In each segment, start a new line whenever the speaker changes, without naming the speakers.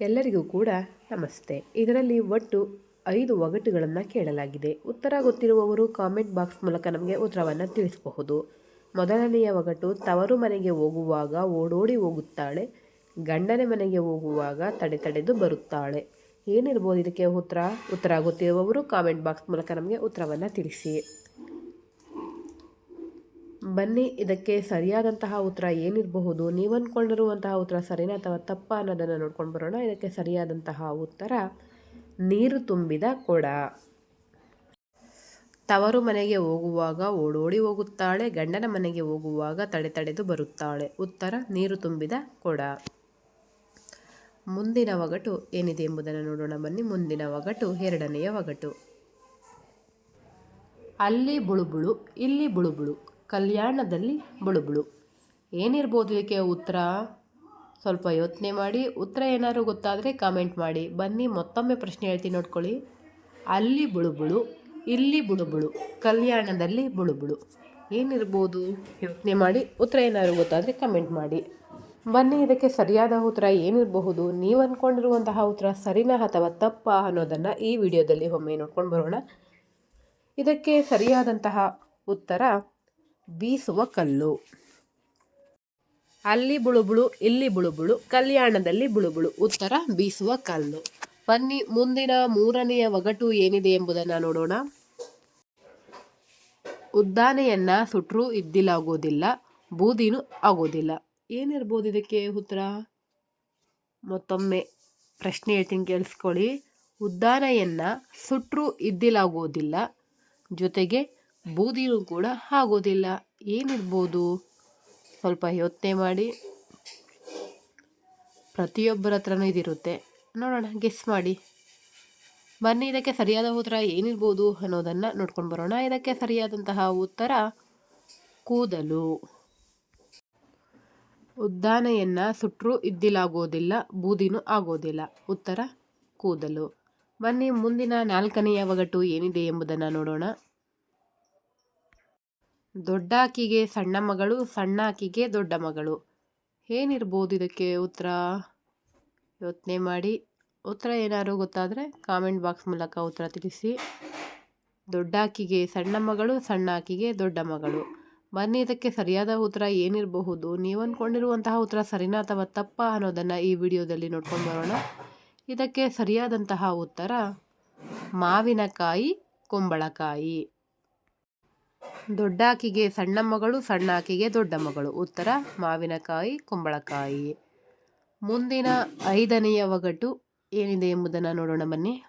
ಎಲ್ಲರಿಗೂ ಕೂಡ ನಮಸ್ತೆ. ಇದರಲ್ಲಿ ಒಟ್ಟು ಐದು ಒಗಟುಗಳನ್ನು ಕೇಳಲಾಗಿದೆ. ಉತ್ತರ ಗೊತ್ತಿರುವವರು ಕಾಮೆಂಟ್ ಬಾಕ್ಸ್ ಮೂಲಕ ನಮಗೆ ಉತ್ತರವನ್ನು ತಿಳಿಸಬಹುದು. ಮೊದಲನೆಯ ಒಗಟು ತವರು ಮನೆಗೆ ಹೋಗುವಾಗ ಓಡೋಡಿ ಹೋಗುತ್ತಾಳೆ. ಗಂಡನ ಮನೆಗೆ ಹೋಗುವಾಗ ತಡೆ ತಡೆದು ಬರುತ್ತಾಳೆ. ಏನಿರ್ಬೋದು ಇದಕ್ಕೆ ಉತ್ತರ? ಉತ್ತರ ಗೊತ್ತಿರುವವರು ಕಾಮೆಂಟ್ ಬಾಕ್ಸ್ ಮೂಲಕ ನಮಗೆ ಉತ್ತರವನ್ನು ತಿಳಿಸಿ. ಬನ್ನಿ, ಇದಕ್ಕೆ ಸರಿಯಾದಂತಹ ಉತ್ತರ ಏನಿರಬಹುದು? ನೀವು ಅಂದ್ಕೊಂಡಿರುವಂತಹ ಉತ್ತರ ಸರಿನಾ ಅಥವಾ ತಪ್ಪ ಅನ್ನೋದನ್ನು ನೋಡ್ಕೊಂಡು ಬರೋಣ. ಇದಕ್ಕೆ ಸರಿಯಾದಂತಹ ಉತ್ತರ, ನೀರು ತುಂಬಿದ ಕೊಡ. ತವರು ಮನೆಗೆ ಹೋಗುವಾಗ ಓಡೋಡಿ ಹೋಗುತ್ತಾಳೆ, ಗಂಡನ ಮನೆಗೆ ಹೋಗುವಾಗ ತಡೆ ತಡೆದು ಬರುತ್ತಾಳೆ. ಉತ್ತರ, ನೀರು ತುಂಬಿದ ಕೊಡ. ಮುಂದಿನ ಒಗಟು ಏನಿದೆ ಎಂಬುದನ್ನು ನೋಡೋಣ. ಬನ್ನಿ, ಮುಂದಿನ ಒಗಟು, ಎರಡನೆಯ ಒಗಟು. ಅಲ್ಲಿ ಬುಳುಬುಳು, ಇಲ್ಲಿ ಬುಳುಬುಳು. ಕಲ್ಯಾಣದಲ್ಲಿ ಬುಳುಬುಳು. ಏನಿರ್ಬೋದು ಇದಕ್ಕೆ ಉತ್ತರ? ಸ್ವಲ್ಪ ಯೋಚನೆ ಮಾಡಿ. ಉತ್ತರ ಏನಾದರೂ ಗೊತ್ತಾದರೆ ಕಾಮೆಂಟ್ ಮಾಡಿ. ಬನ್ನಿ, ಮತ್ತೊಮ್ಮೆ ಪ್ರಶ್ನೆ ಹೇಳ್ತೀನಿ ನೋಡ್ಕೊಳ್ಳಿ. ಅಲ್ಲಿ ಬುಳುಬುಳು, ಇಲ್ಲಿ ಬುಳುಬುಳು ಕಲ್ಯಾಣದಲ್ಲಿ ಬುಳುಬುಳು ಏನಿರ್ಬೋದು? ಯೋಚನೆ ಮಾಡಿ. ಉತ್ತರ ಏನಾದರೂ ಗೊತ್ತಾದರೆ ಕಮೆಂಟ್ ಮಾಡಿ. ಬನ್ನಿ, ಇದಕ್ಕೆ ಸರಿಯಾದ ಉತ್ತರ ಏನಿರಬಹುದು? ನೀವು ಅಂದ್ಕೊಂಡಿರುವಂತಹ ಉತ್ತರ ಸರಿನಾ ಅಥವಾ ತಪ್ಪಾ ಅನ್ನೋದನ್ನು ಈ ವಿಡಿಯೋದಲ್ಲಿ ಒಮ್ಮೆ ನೋಡ್ಕೊಂಡು ಬರೋಣ. ಇದಕ್ಕೆ ಸರಿಯಾದಂತಹ ಉತ್ತರ ಬೀಸುವ ಕಲ್ಲು. ಅಲ್ಲಿ ಬುಳುಬುಳು, ಇಲ್ಲಿ ಬುಳುಬುಳು, ಕಲ್ಯಾಣದಲ್ಲಿ ಬುಳುಬುಳು. ಉತ್ತರ, ಬೀಸುವ ಕಲ್ಲು. ಬನ್ನಿ, ಮುಂದಿನ ಮೂರನೆಯ ಒಗಟು ಏನಿದೆ ಎಂಬುದನ್ನು ನೋಡೋಣ. ಉದ್ದಾನೆಯನ್ನ ಸುಟ್ರೂ ಇದ್ದಿಲ್ಲಾಗೋದಿಲ್ಲ ಬೂದಿನೂ ಆಗೋದಿಲ್ಲ. ಏನಿರ್ಬೋದು ಇದಕ್ಕೆ ಉತ್ತರ? ಮತ್ತೊಮ್ಮೆ ಪ್ರಶ್ನೆ ಹೇಳ್ತೀನಿ, ಕೇಳಿಸ್ಕೊಳ್ಳಿ. ಉದ್ದಾನೆಯನ್ನ ಸುಟ್ರೂ ಇದ್ದಿಲ್ಲಾಗೋದಿಲ್ಲ ಜೊತೆಗೆ ಬೂದಿನೂ ಕೂಡ ಆಗೋದಿಲ್ಲ. ಏನಿರ್ಬೋದು? ಸ್ವಲ್ಪ ಯೋಚನೆ ಮಾಡಿ. ಪ್ರತಿಯೊಬ್ಬರ ಹತ್ರನೂ ಇದಿರುತ್ತೆ. ನೋಡೋಣ ಗೆಸ್ ಮಾಡಿ. ಬನ್ನಿ, ಇದಕ್ಕೆ ಸರಿಯಾದ ಉತ್ತರ ಏನಿರ್ಬೋದು ಅನ್ನೋದನ್ನು ನೋಡ್ಕೊಂಡು ಬರೋಣ. ಇದಕ್ಕೆ ಸರಿಯಾದಂತಹ ಉತ್ತರ, ಕೂದಲು. ಉದ್ದಾನೆಯನ್ನು ಸುಟ್ಟರೂ ಇದ್ದಿಲಾಗೋದಿಲ್ಲ, ಬೂದಿನೂ ಆಗೋದಿಲ್ಲ. ಉತ್ತರ, ಕೂದಲು. ಬನ್ನಿ, ಮುಂದಿನ ನಾಲ್ಕನೆಯ ಒಗಟು ಏನಿದೆ ಎಂಬುದನ್ನು ನೋಡೋಣ. ದೊಡ್ಡಾಕಿಗೆ ಸಣ್ಣ ಮಗಳು, ಸಣ್ಣಾಕಿಗೆ ದೊಡ್ಡ ಮಗಳು. ಏನಿರ್ಬೋದು ಇದಕ್ಕೆ ಉತ್ತರ? ಯೋಚನೆ ಮಾಡಿ. ಉತ್ತರ ಏನಾದ್ರು ಗೊತ್ತಾದರೆ ಕಾಮೆಂಟ್ ಬಾಕ್ಸ್ ಮೂಲಕ ಉತ್ತರ ತಿಳಿಸಿ. ದೊಡ್ಡಾಕಿಗೆ ಸಣ್ಣ ಮಗಳು, ಸಣ್ಣಾಕಿಗೆ ದೊಡ್ಡ ಮಗಳು. ಬನ್ನಿ, ಇದಕ್ಕೆ ಸರಿಯಾದ ಉತ್ತರ ಏನಿರಬಹುದು? ನೀವು ಅಂದ್ಕೊಂಡಿರುವಂತಹ ಉತ್ತರ ಸರಿನಾ ಅಥವಾ ತಪ್ಪ ಅನ್ನೋದನ್ನು ಈ ವಿಡಿಯೋದಲ್ಲಿ ನೋಡ್ಕೊಂಡು ಬರೋಣ. ಇದಕ್ಕೆ ಸರಿಯಾದಂತಹ ಉತ್ತರ, ಮಾವಿನಕಾಯಿ, ಕುಂಬಳಕಾಯಿ. ದೊಡ್ಡಾಕಿಗೆ ಸಣ್ಣ ಮಗಳು, ಸಣ್ಣಾಕಿಗೆ ದೊಡ್ಡ ಮಗಳು. ಉತ್ತರ, ಮಾವಿನಕಾಯಿ, ಕುಂಬಳಕಾಯಿ. ಮುಂದಿನ ಐದನೆಯ ಒಗಟು ಏನಿದೆ ಎಂಬುದನ್ನು ನೋಡೋಣ ಬನ್ನಿ.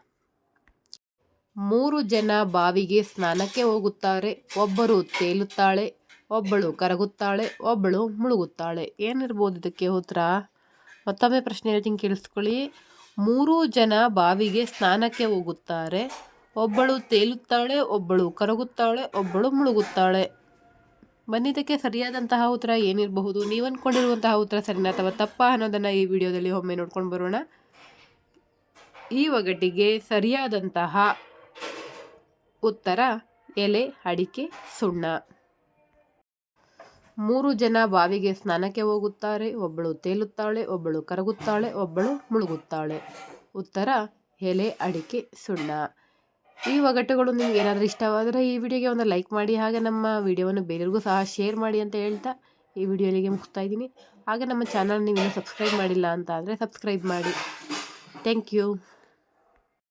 ಮೂರು ಜನ ಬಾವಿಗೆ ಸ್ನಾನಕ್ಕೆ ಹೋಗುತ್ತಾರೆ. ಒಬ್ಬರು ತೇಲುತ್ತಾಳೆ, ಒಬ್ಬಳು ಕರಗುತ್ತಾಳೆ, ಒಬ್ಬಳು ಮುಳುಗುತ್ತಾಳೆ. ಏನಿರ್ಬೋದು ಇದಕ್ಕೆ ಉತ್ತರ? ಮತ್ತೊಮ್ಮೆ ಪ್ರಶ್ನೆ ಹೇಳ್ತೀನಿ ಕೇಳಿಸ್ಕೊಳ್ಳಿ. ಮೂರು ಜನ ಬಾವಿಗೆ ಸ್ನಾನಕ್ಕೆ ಹೋಗುತ್ತಾರೆ. ಒಬ್ಬಳು ತೇಲುತ್ತಾಳೆ, ಒಬ್ಬಳು ಕರಗುತ್ತಾಳೆ, ಒಬ್ಬಳು ಮುಳುಗುತ್ತಾಳೆ. ಬಂದಿದ್ದಕ್ಕೆ ಸರಿಯಾದಂತಹ ಉತ್ತರ ಏನಿರಬಹುದು? ನೀವು ಅಂದ್ಕೊಂಡಿರುವಂತಹ ಉತ್ತರ ಸರಿನಾ ಅಥವಾ ತಪ್ಪ ಅನ್ನೋದನ್ನು ಈ ವಿಡಿಯೋದಲ್ಲಿ ಒಮ್ಮೆ ನೋಡ್ಕೊಂಡು ಬರೋಣ. ಈ ಒಗಟಿಗೆ ಸರಿಯಾದಂತಹ ಉತ್ತರ, ಎಲೆ, ಅಡಿಕೆ, ಸುಣ್ಣ. ಮೂರು ಜನ ಬಾವಿಗೆ ಸ್ನಾನಕ್ಕೆ ಹೋಗುತ್ತಾರೆ. ಒಬ್ಬಳು ತೇಲುತ್ತಾಳೆ, ಒಬ್ಬಳು ಕರಗುತ್ತಾಳೆ, ಒಬ್ಬಳು ಮುಳುಗುತ್ತಾಳೆ. ಉತ್ತರ, ಎಲೆ, ಅಡಿಕೆ, ಸುಣ್ಣ. ಈ ಒಗಟುಗಳು ನಿಮ್ಗೆ ಏನಾದರೂ ಇಷ್ಟವಾದರೆ ಈ ವಿಡಿಯೋಗೆ ಒಂದು ಲೈಕ್ ಮಾಡಿ, ಹಾಗೆ ನಮ್ಮ ವಿಡಿಯೋವನ್ನು ಬೇರೆಯವ್ರಿಗೂ ಸಹ ಶೇರ್ ಮಾಡಿ ಅಂತ ಹೇಳ್ತಾ ಈ ವಿಡಿಯೋಲಿಗೆ ಮುಗಿಸ್ತಾ ಇದ್ದೀನಿ. ಹಾಗೆ ನಮ್ಮ ಚಾನಲ್ ನೀವು ಸಬ್ಸ್ಕ್ರೈಬ್ ಮಾಡಿಲ್ಲ ಅಂತ ಅಂದರೆ ಸಬ್ಸ್ಕ್ರೈಬ್ ಮಾಡಿ. Thank you.